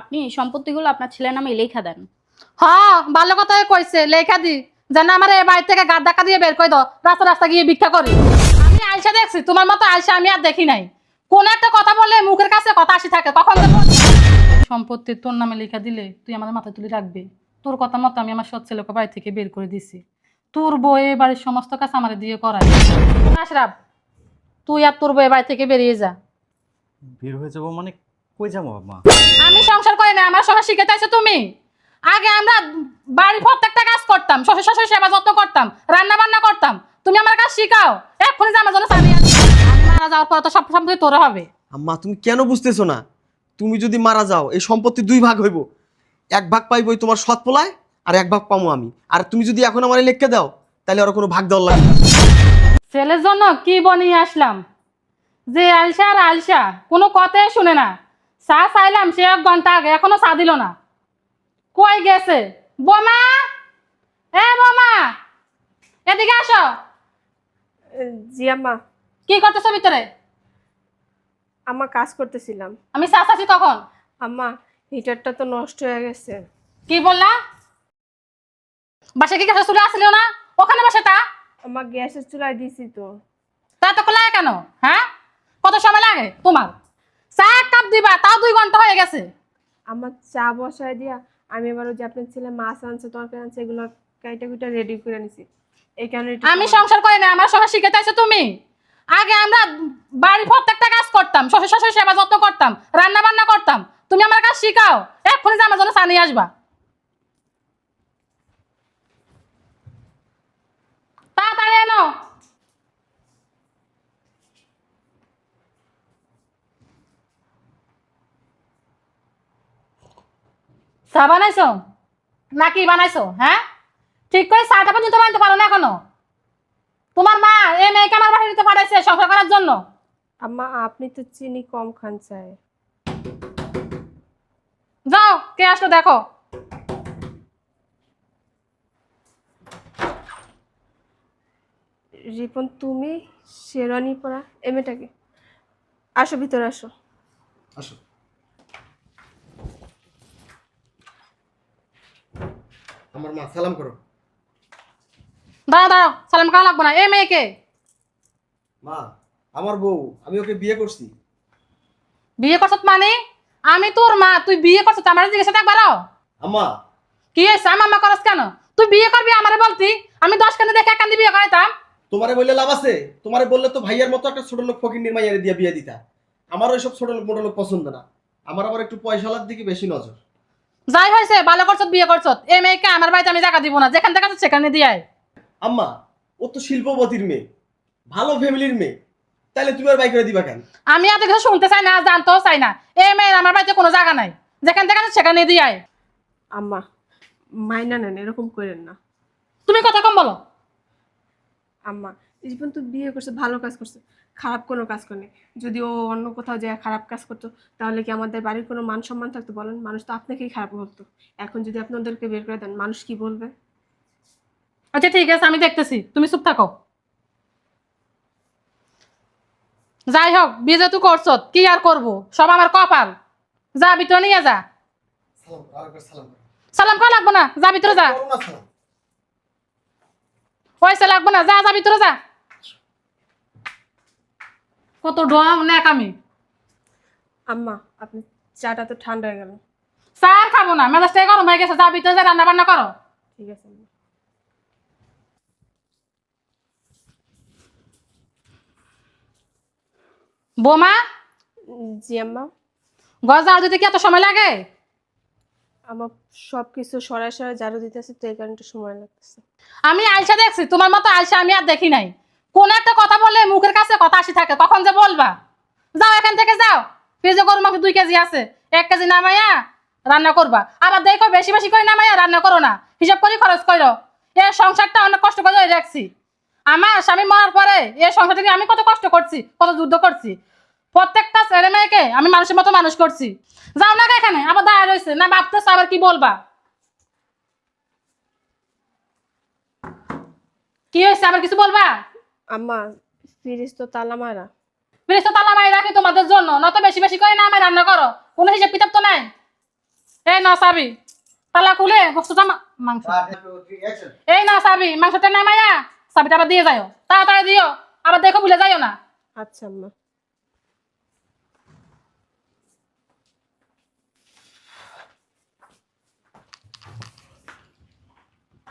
আপনি এই সম্পত্তিগুলো আপনার ছেলের নামে লেখা দেন। হ্যাঁ ভালো কথাই কইছে লেখা দি। যেন আমার এই বাড়ি থেকে গাদ ডাকা দিয়ে বের করে দাও রাস্তা রাস্তা গিয়ে ভিক্ষা করি। আমি আলসা দেখছি তোমার মতো আলসা আমি আর দেখি নাই। কোন একটা কথা বললে মুখের কাছে কথা আসি থাকে কখন? সম্পত্তি তোর নামে লেখা দিলে তুই আমাদের মাথায় তুলে রাখবি। তোর কথা মতো আমি আমার সৎ ছেলেকে বাড়ি থেকে বের করে দিছি। তোর বউয়ে বাড়ির সমস্ত কাজ আমার দিয়ে করাই আশরাফ তুই আর তোর বউয়ে বাড়ি থেকে বেরিয়ে যা। বের হয়ে যাব মানে কই যাব মা আমি সংসার করি না আমার সংসার শিখে চাইছো তুমি। আগে আমরা বাড়ির প্রত্যেকটা কাজ করতাম শ্বশুর শাশুড়ি সেবা যত্ন করতাম রান্না বান্না করতাম। তুমি আমার কাজ শিখাও এক্ষুনি যে আমার জন্য চালিয়ে আমি মারা যাওয়ার পর তো সব সম্পত্তি তোর হবে। আম্মা তুমি কেন বুঝতেছো না? তুমি যদি মারা যাও এই সম্পত্তি দুই ভাগ হইব। এক ভাগ পাইবই তোমার সৎ পোলায় আর এক ভাগ পামো আমি। আর তুমি যদি এখন আমার লিখকে দাও তাহলে আর কোনো ভাগ দেওয়ার লাগবে না। ছেলের জন্য কি বনিয়ে আসলাম? যে আলসা আর আলসা কোনো কথাই শুনে না। চা চাইলাম সে এক ঘণ্টা আগে এখনও চা দিল না। কই গেছে? বোমা? এ বোমা এদিকে আসো। জি আম্মা কি করতেছো ভিতরে? আম্মা কাজ করতেছিলাম। আমি চা চাচ্ছি কখন আম্মা হিটারটা তো নষ্ট হয়ে গেছে। কি বললা? বাসা কি গ্যাসের চুলা আসছিল না? ওখানে বসে তা। আম্মা গ্যাসের চুলায় দিছি তো। তা তো খোলা কেন? হ্যাঁ? কত সময় লাগে তোমার? চা এক কাপ দিবা তাও দুই ঘণ্টা হয়ে গেছে। আমার চা বসায় দিয়া আমি এবার ওই যে আপনার ছেলে মাছ আনছে তরকারি আনছে এগুলো কাইটা কুইটা রেডি করে নিছি। এই কারণে একটু আমি সংসার করি না আমার সংসার শিখে চাইছো তুমি? আগে আমরা বাড়ির প্রত্যেকটা কাজ করতাম শ্বশুর শাশুড়ি সেবা যত্ন করতাম রান্না বান্না করতাম। তুমি আমার কাজ শিখাও এক্ষুনি যে আমার জন্য চা নিয়ে আসবা তাড়াতাড়ি এনো চা বানাইছো? নাকি বানাইছো? হ্যাঁ ঠিক করে চাটা পর্যন্ত বানাইতে পারো না এখনও? তোমার মা এই মেয়েকে আমার বাড়ি দিতে পাঠাইছে সংসার করার জন্য। আম্মা আপনি তো চিনি কম খান চায়। যাও কে আসলো দেখো। রিপন তুমি শেরানি পরা এ মেয়েটাকে। আসো ভিতরে আসো। আসো। আমার মা সালাম করো। দাঁড়াও দাঁড়াও সালাম করা লাগবো না। এই মেয়েকে? মা আমার বউ আমি ওকে বিয়ে করছি। বিয়ে করছত মানে? আমি তোর মা তুই বিয়ে করছত আমার জিজ্ঞাসা একবারও আম্মা। কি হয়েছে? আমার মা করস কেন? তুই বিয়ে করবি আমারে বলতি? আমি দশ কান্দে দেখে এক কান্দি বিয়ে করাইতাম। তোমারে বললে লাভ আছে? তোমারে বললে তো ভাইয়ের মতো একটা ছোট লোক ফকির নির্মাইয়ারে দিয়ে বিয়ে দিতা। আমার ওইসব ছোট লোক মোটো লোক পছন্দ না। আমার আবার একটু পয়সালার দিকে বেশি নজর। যাই হয়েছে ভালো করছত বিয়ে করছত এই মেয়েকে আমার বাড়িতে আমি জায়গা দিব না যেখান থেকে আসছে সেখানে দিয়ে আয়। আম্মা ও তো শিল্পপতির মেয়ে ভালো ফ্যামিলির মেয়ে তাহলে তুমি আর বাই করে দিবা কেন আমি এত কিছু শুনতে চাই না জানতেও চাই না এই মেয়ের আমার বাড়িতে কোনো জায়গা নাই যেখান থেকে আসছে সেখানে দিয়ে আয়। আম্মা মাইনা নেন এরকম করেন না তুমি কথা কম বলো আম্মা রিপন তো বিয়ে করছে ভালো কাজ করছে খারাপ কোনো কাজ করেনি যদি ও অন্য কোথাও যায় খারাপ কাজ করতো তাহলে কি আমাদের বাড়ির কোনো মান সম্মান থাকতো বলেন? মানুষ তো আপনাকেই খারাপ বলতো এখন যদি আপনি ওদেরকে বের করে দেন মানুষ কি বলবে? আচ্ছা ঠিক আছে আমি দেখতেছি। তুমি চুপ থাকো। যাই হোক বিয়ে যেহেতু করছ কি আর করব? সব আমার কপাল। যা ভিতরে নিয়ে যা। সালাম করো, করো। করা লাগবো না? যা ভিতরে যা। করো। পয়সা লাগবো না? যা যা ভিতরে যা। কত ডম আমি? আম্মা আপনি চাটা তো ঠান্ডা হয়ে গেল। চা আর খাব না মেজাজটাই গরম হয়ে গেছে যা ভিতরে যা রান্না বান্না করো। ঠিক আছে আম্মা। বোমা? জি আম্মা। গজা দিতে কি এত সময় লাগে? আমার সব কিছু সরাই সরাই ঝাড়ু দিতেছে তো এই কারণে একটু সময় লাগতেছে। আমি আলসা দেখছি তোমার মতো আলসা আমি আর দেখি নাই। কোন একটা কথা বললে মুখের কাছে কথা আসি থাকে, কখন যে বলবা? যাও এখান থেকে যাও। ফ্রিজে গরু মাংস দুই কেজি আছে, এক কেজি নামাইয়া রান্না করবা। আবার দেখো বেশি বেশি করে নামাইয়া রান্না করো না, হিসাব করে খরচ করো। এ সংসারটা অনেক কষ্ট করে রাখছি। আমার স্বামী মরার পরে এ সংসারটা নিয়ে আমি কত কষ্ট করছি, কত যুদ্ধ করছি। প্রত্যেকটা ছেলে মেয়েকে আমি মানুষের মতো মানুষ করছি। যাও না এখানে, আবার দাঁড়া রয়েছে। না ভাবতেছে আবার কি বলবা? কি হয়েছে, আবার কিছু বলবা? আম্মা ফ্রিজ তো তালা মারা ফ্রিজ তো তালা মারি রাখি তোমাদের জন্য? নত বেশি বেশি করে না আমি রান্না করো। কোনো হিসাব কিতাব তো নাই। এই না চাবি তালা খুলে বস্তুটা মাংস। এই না চাবি মাংসটা নামাইয়া চাবিটা আবার দিয়ে যাও তাড়াতাড়ি দিও আবার দেখো ভুলে যাইও না। আচ্ছা আম্মা।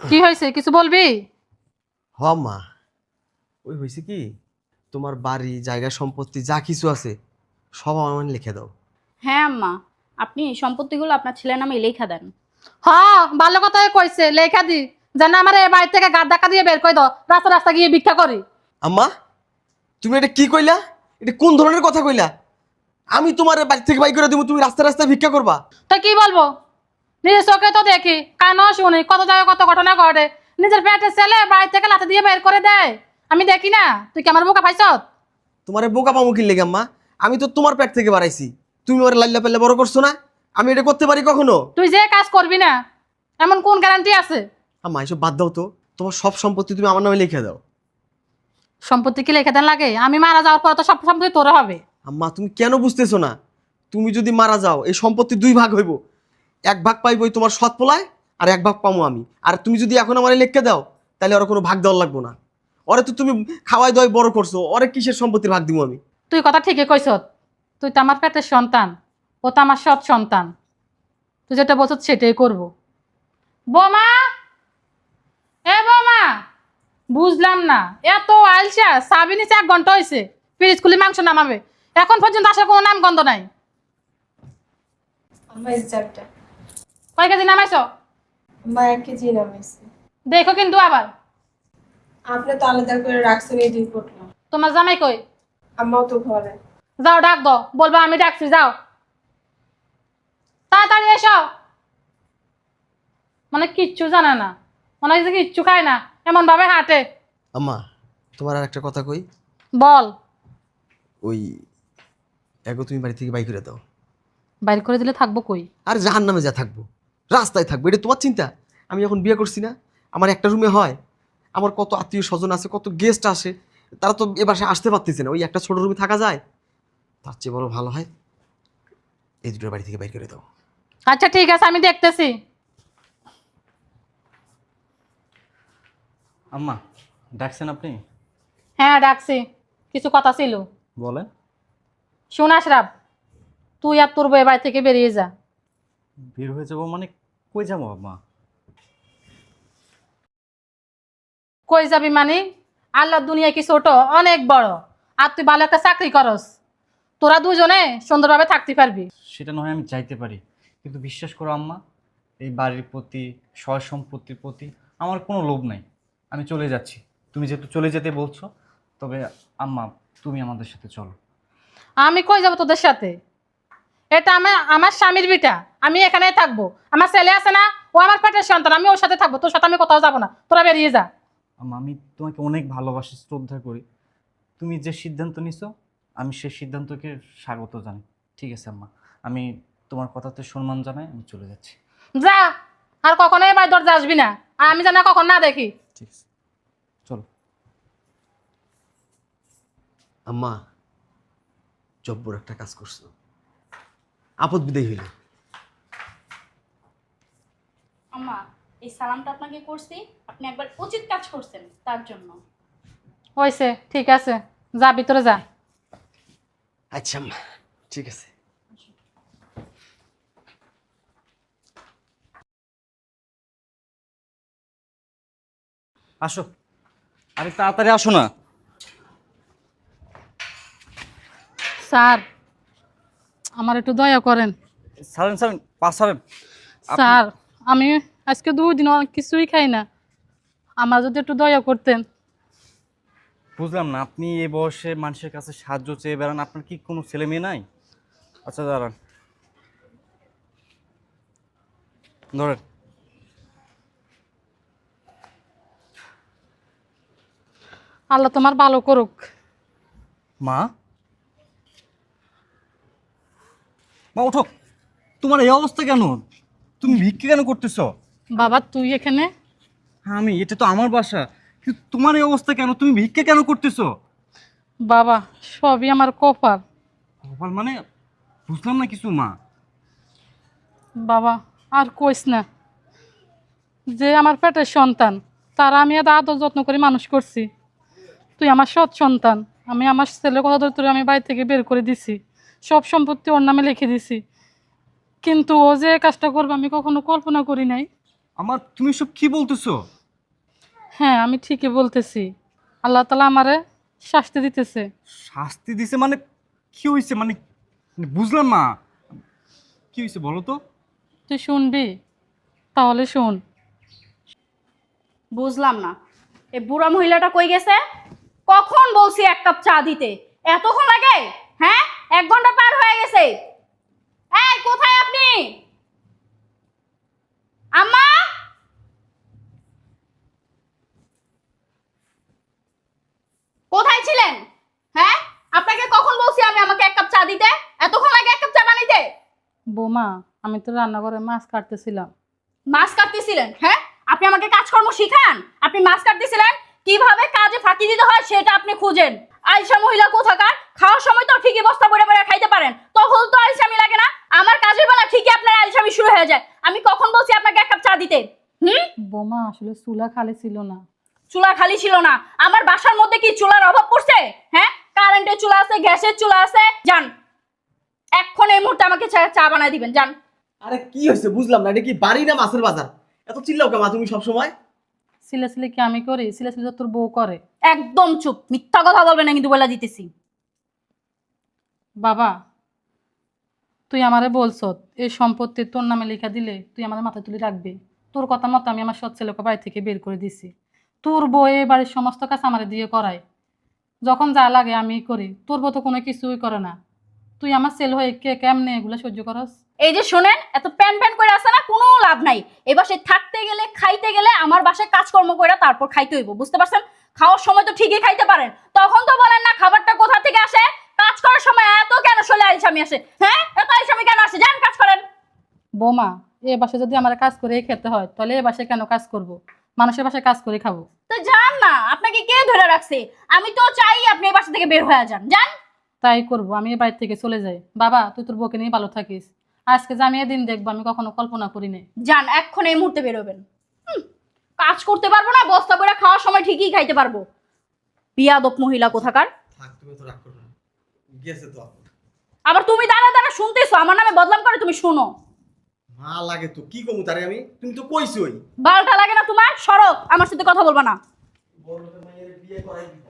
কি হয়েছে কিছু বলবি? হ মা। ওই হয়েছে কি? তোমার বাড়ি জায়গা সম্পত্তি যা কিছু আছে সব আমার লিখে দাও। হ্যাঁ আম্মা। আপনি সম্পত্তিগুলো আপনার ছেলের নামে লেখা দেন। হ্যাঁ ভালো কথাই কইছে লেখা দি। যেন আমার এই বাড়ি থেকে গাদ ধাক্কা দিয়ে বের করে দাও রাস্তা রাস্তা গিয়ে ভিক্ষা করি। আম্মা তুমি এটা কি কইলা? এটা কোন ধরনের কথা কইলা? আমি তোমার বাড়ি থেকে বাই করে দেবো তুমি রাস্তা রাস্তায় ভিক্ষা করবা। তো কি বলব? নিজের চোখে তো দেখি কানও শুনি কত জায়গায় কত ঘটনা ঘটে। নিজের পেটের ছেলে বাড়ি থেকে লাথি দিয়ে বের করে দেয়। আমি দেখি না তুই কি আমার বোকা পাইছ? তোমার বোকা পামু কি লেগে আম্মা? আমি তো তোমার পেট থেকে বাড়াইছি। তুমি আমার লাল্লা পাল্লা বড় করছ না? আমি এটা করতে পারি কখনো? তুই যে কাজ করবি না এমন কোন গ্যারান্টি আছে? আম্মা এসব বাদ দাও তো। তোমার সব সম্পত্তি তুমি আমার নামে লিখে দাও। সম্পত্তি কি লেখা দেন লাগে? আমি মারা যাওয়ার পর তো সব সম্পত্তি তোর হবে। আম্মা তুমি কেন বুঝতেছো না? তুমি যদি মারা যাও এই সম্পত্তি দুই ভাগ হইব। এক ভাগ পাইব তোমার সৎ পোলায় আর এক ভাগ পামো আমি। আর তুমি যদি এখন আমার লিখে দাও তাহলে ওরা কোনো ভাগ দেওয়ার লাগবো না। ওরে তো তুমি খাওয়াই দাওয়াই বড় করছ ওরে কিসের সম্পত্তির ভাগ দিব আমি? তুই কথা ঠিকই কইস তুই তো আমার পেটের সন্তান ও তো আমার সৎ সন্তান। তুই যেটা বলছ সেটাই করব। বোমা! এ বোমা! বুঝলাম না এত আলসা সাবি নিচে এক ঘণ্টা হয়েছে ফ্রিজ খুলে মাংস নামাবে এখন পর্যন্ত আসার কোনো নাম গন্ধ নাই কয় কেজি নামাইছ? এক কেজি নামাইছে। দেখো কিন্তু আবার। আপনি তো আলাদা করে রাখছেন এই রিপোর্টটা তোমার জামাই কই? আম্মাও তো ঘরে। যাও ডাক দাও। বলবা আমি ডাকছি যাও। তাড়াতাড়ি এসো। মানে কিচ্ছু জানে না। মনে হচ্ছে কিচ্ছু খায় না। এমন ভাবে হাঁটে। আম্মা তোমার আর একটা কথা কই? বল। ওই এগো তুমি বাড়ি থেকে বাই করে দাও। বাইর করে দিলে থাকব কই? আর জাহান নামে যা থাকব। রাস্তায় থাকব এটা তোমার চিন্তা। আমি এখন বিয়ে করছি না আমার একটা রুমে হয় আমার কত আত্মীয় স্বজন আছে কত গেস্ট আসে তারা তো এ বাসায় আসতে পারতেছে না ওই একটা ছোট রুমে থাকা যায়। তার চেয়ে বড় ভালো হয় এই দুটোর বাড়ি থেকে বাইর করে দাও। আচ্ছা ঠিক আছে আমি দেখতেছি। আম্মা ডাকছেন আপনি? হ্যাঁ ডাকছি। কিছু কথা ছিল। বলেন। শোন আশরাফ তুই আর তোর বউয়ের বাড়ি থেকে বেরিয়ে যা। বের হয়ে যাব মানে কই যাব আম্মা? কই যাবি মানে? আল্লাহ দুনিয়া কি ছোট? অনেক বড়। আর তুই ভালো একটা চাকরি করস। তোরা দুজনে সুন্দরভাবে থাকতে পারবি। সেটা নয় আমি চাইতে পারি। কিন্তু বিশ্বাস করো আম্মা এই বাড়ির প্রতি সয় সম্পত্তির প্রতি আমার কোনো লোভ নাই। আমি চলে যাচ্ছি। তুমি যেহেতু চলে যেতে বলছো তবে আম্মা তুমি আমাদের সাথে চলো। আমি কই যাব তোদের সাথে? এটা আমার আমার স্বামীর বিটা। আমি এখানে থাকব। আমার ছেলে আছে না ও আমার পেটের সন্তান। আমি ওর সাথে থাকব। তোর সাথে আমি কোথাও যাব না। তোরা বেরিয়ে যা। আমি তোমাকে অনেক ভালোবাসি শ্রদ্ধা করি। তুমি যে সিদ্ধান্ত নিছো আমি সেই সিদ্ধান্তকে স্বাগত জানাই। ঠিক আছে আম্মা। আমি তোমার কথাতে সম্মান জানাই আমি চলে যাচ্ছি। যা! আর কখনো এবার দরজা আসবি না। আর আমি যেন কখন না দেখি। ঠিক আছে। চলো। আম্মা জব্বর একটা কাজ করছ। আপদ বিদায় হইল। আম্মা এই সালামটা আপনাকে করছি আপনি একবার উচিত কাজ করছেন তার জন্য। হয়েছে ঠিক আছে যা ভিতরে যা। আচ্ছা আম্মা ঠিক আছে। আসো আরে তাড়াতাড়ি আসো না। স্যার আমার একটু দয়া করেন। সারেন সারেন পাস সারেন স্যার আমি আজকে দুই দিন অনেক কিছুই খাই না। আমার যদি একটু দয়া করতেন। বুঝলাম না আপনি এই বয়সে মানুষের কাছে সাহায্য চেয়ে বেড়ান আপনার কি কোনো ছেলে মেয়ে নাই? আচ্ছা দাঁড়ান। ধরেন। আল্লাহ তোমার ভালো করুক। মা? মা ওঠো। তোমার এই অবস্থা কেন? তুমি ভিক্ষে কেন করতেছো? বাবা তুই এখানে? আমি এটা তো আমার বাসা। কিন্তু তোমার এই অবস্থা কেন? তুমি ভিক্ষা কেন করতেছো? বাবা সবই আমার কপাল। কপাল মানে বুঝলাম না কিছু মা। বাবা আর কইস না। যে আমার পেটের সন্তান তারা আমি এত আদর যত্ন করে মানুষ করছি। তুই আমার সৎ সন্তান। আমি আমার ছেলে কথা ধরে আমি বাড়ি থেকে বের করে দিছি। সব সম্পত্তি ওর নামে লিখে দিছি। কিন্তু ও যে কাজটা করবে আমি কখনো কল্পনা করি নাই। আমার তুমি সব কি বলতেছো? হ্যাঁ আমি ঠিকই বলতেছি। আল্লাহ তালা আমারে শাস্তি দিতেছে। শাস্তি দিছে মানে কি হয়েছে মানে বুঝলাম না। কি হয়েছে বলো তো? তুই শুনবি? তাহলে শুন। বুঝলাম না। এ বুড়া মহিলাটা কই গেছে? কখন বলছি এক কাপ চা দিতে? এতক্ষণ লাগে? হ্যাঁ? এক ঘণ্টা পার হয়ে গেছে। এই কোথায় আপনি? আম্মা কোথায় ছিলেন? হ্যাঁ? আপনাকে কখন বলছি আমি আমাকে এক কাপ চা দিতে? এতক্ষণ লাগে এক কাপ চা বানাইতে? বোমা আমি তো রান্নাঘরে মাছ কাটতেছিলাম। মাছ কাটতেছিলেন? হ্যাঁ? আপনি আমাকে কাজকর্ম শিখান। আপনি মাছ কাটতেছিলেন। কীভাবে কাজে ফাঁকি দিতে হয় সেটা আপনি খুঁজেন। আইসা মহিলা কোথাকার? খাওয়ার সময় তো ঠিকই বস্তা বইরা বইরা খাইতে পারেন। তখন তো আলসামি লাগে না। আমার কাজের বেলা ঠিকই আপনার আলসামি শুরু হয়ে যায়। আমি কখন বলছি আপনাকে এক কাপ চা দিতে? হুম? বোমা আসলে চুলা খালি ছিল না। চুলা খালি ছিল না। আমার বাসার মধ্যে কি চুলার অভাব পড়ছে? হ্যাঁ? কারেন্টের চুলা আছে গ্যাসের চুলা আছে। যান। এখন এই মুহূর্তে আমাকে চা চা বানায় দিবেন যান। আরে কি হয়েছে বুঝলাম না এটা কি বাড়ি না মাছের বাজার? এত চিল্লাও কেমন তুমি সবসময়? সিলে সিলে কি আমি করি? সিলে সিলে তো তোর বউ করে। একদম চুপ। মিথ্যা কথা বলবেন না কিন্তু বলে দিতেছি। বাবা তুই আমারে বলছ, এই সম্পত্তি তোর নামে লেখা দিলে তুই আমার মাথায় তুলে রাখবি। তোর কথা মতো আমি আমার সৎ ছেলেকে বাড়ি থেকে বের করে দিছি। তোর বউ বাড়ির সমস্ত কাজ আমারে দিয়ে করায়। যখন যা লাগে আমি করি, তোর বউ কোনো কিছুই করে না। তুই আমার ছেলে হয়ে কে কেমনে এগুলো সহ্য করস? এই যে শোনেন, এত প্যান প্যান করে আসে না, কোনো লাভ নাই। এবার বাসায় থাকতে গেলে, খাইতে গেলে আমার বাসায় কাজকর্ম করে তারপর খাইতে হইব, বুঝতে পারছেন? খাওয়ার সময় তো ঠিকই খাইতে পারেন। তখন তো বলেন না, খাবারটা কোথা থেকে আসে? কাজ করার সময় এত কেন শোলে আইসামি আসে? হ্যাঁ? এত আইসামি কেন আসে? যান কাজ করেন। বৌমা এ বাসায় যদি আমার কাজ করে খেতে হয় তাহলে এ বাসায় কেন কাজ করব? মানুষের বাসায় কাজ করে খাব। তো যান না আপনাকে কে ধরে রাখছে? আমি তো চাই আপনি এই বাসা থেকে বের হয়ে যান। যান। তাই করব আমি এ বাড়ি থেকে চলে যাই। বাবা তুই তোর বউকে নিয়ে ভালো থাকিস। আজকে যে আমি এদিন দেখব আমি কখনো কল্পনা করি নাই। যান এখন এই মুহূর্তে বেরোবেন হুম, কাজ করতে পারব না বস্তা বইরা খাওয়ার সময় ঠিকই খাইতে পারব। বিয়াদব মহিলা কোথাকার? থাক তুমি তো রাগ করো না। গেছে তো আবার তুমি দাঁড়া দাঁড়া শুনতেছো? আমার নামে বদনাম করে তুমি শুনো। মা লাগে তো কি কমু তারে আমি? তুমি তো কইছই বালটা লাগে না তোমার? সরব আমার সাথে কথা বলবা না। বড় মাইয়ের বিয়ে করাই দিব।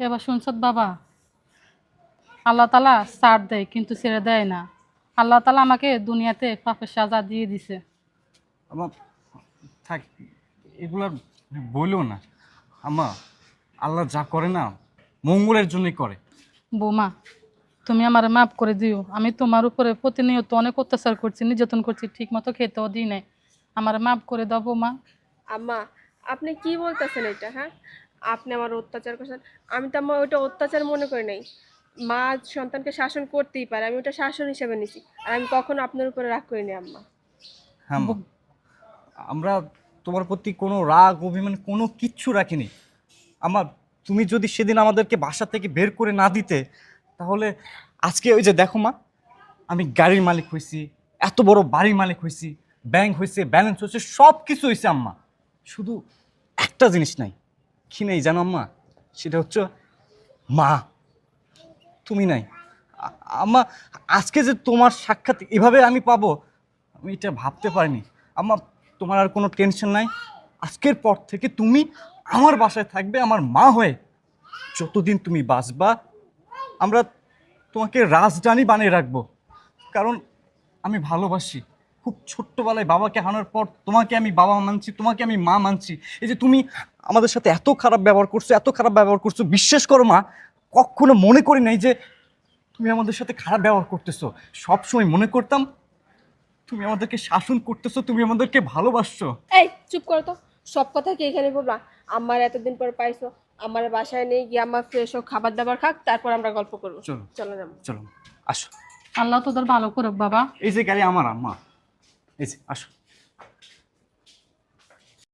এবার শুনছত বাবা আল্লাহ তালা ছাড় দেয় কিন্তু ছেড়ে দেয় না। আল্লাহ তালা আমাকে দুনিয়াতে পাপের সাজা দিয়ে দিছে। আমার থাক এগুলা বলল না। আমা আল্লাহ যা করে না মঙ্গলের জন্যই করে। বৌমা তুমি আমার মাফ করে দিও। আমি তোমার উপরে প্রতিনিয়ত অনেক অত্যাচার করছি নির্যাতন করছি ঠিক মতো খেতেও দিই নাই। আমার মাফ করে দাও বৌমা। আম্মা আপনি কি বলতেছেন এটা হ্যাঁ? আপনি আমার অত্যাচার করছেন। আমি তো আমার ওইটা অত্যাচার মনে করি নাই। মা সন্তানকে শাসন করতেই পারে আমি ওটা শাসন হিসেবে নিছি। আর আমি কখনো আপনার উপরে রাগ করিনি আম্মা। হ্যাঁ মা। আমরা তোমার প্রতি কোনো রাগ অভিমান কোনো কিচ্ছু রাখিনি। আমার তুমি যদি সেদিন আমাদেরকে বাসা থেকে বের করে না দিতে, তাহলে আজকে ওই যে দেখো মা, আমি গাড়ির মালিক হয়েছি, এত বড় বাড়ির মালিক হয়েছি, ব্যাংক হয়েছে, ব্যালেন্স হয়েছে সব কিছু হয়েছে আম্মা। শুধু একটা জিনিস নাই, কি নেই জানো আম্মা? সেটা হচ্ছে মা। তুমি নাই। আম্মা, আজকে যে তোমার সাক্ষাৎ এভাবে আমি পাবো, আমি এটা ভাবতে পারিনি। আম্মা, তোমার আর কোনো টেনশন নাই। আজকের পর থেকে তুমি আমার বাসায় থাকবে আমার মা হয়ে। যতদিন তুমি বাঁচবা, আমরা তোমাকে রাজধানী বানিয়ে রাখব। কারণ আমি ভালোবাসি। খুব ছোট্টবেলায় বাবাকে হারানোর পর তোমাকে আমি বাবা মানছি, তোমাকে আমি মা মানছি। এই যে তুমি আমাদের সাথে এত খারাপ ব্যবহার করছ, এত খারাপ ব্যবহার করছ, বিশ্বাস করো মা, কখনো মনে করি নাই যে তুমি আমাদের সাথে খারাপ ব্যবহার করতেছো। সবসময় মনে করতাম, তুমি আমাদেরকে শাসন করতেছো, তুমি আমাদেরকে ভালোবাসছো। এই, চুপ করো তো। সব কথা কি এখানে বলবা? আমার এতদিন পর পাইছো আমার বাসায় নেই গিয়ে আমার ফ্রেশ হোক খাবার দাবার খাক তারপর আমরা গল্প করব। চলো। চলো যাব। চলো আসো। আল্লাহ তোদের ভালো করুক বাবা। এই যে গাড়ি আমার আম্মা। এই যে আসো।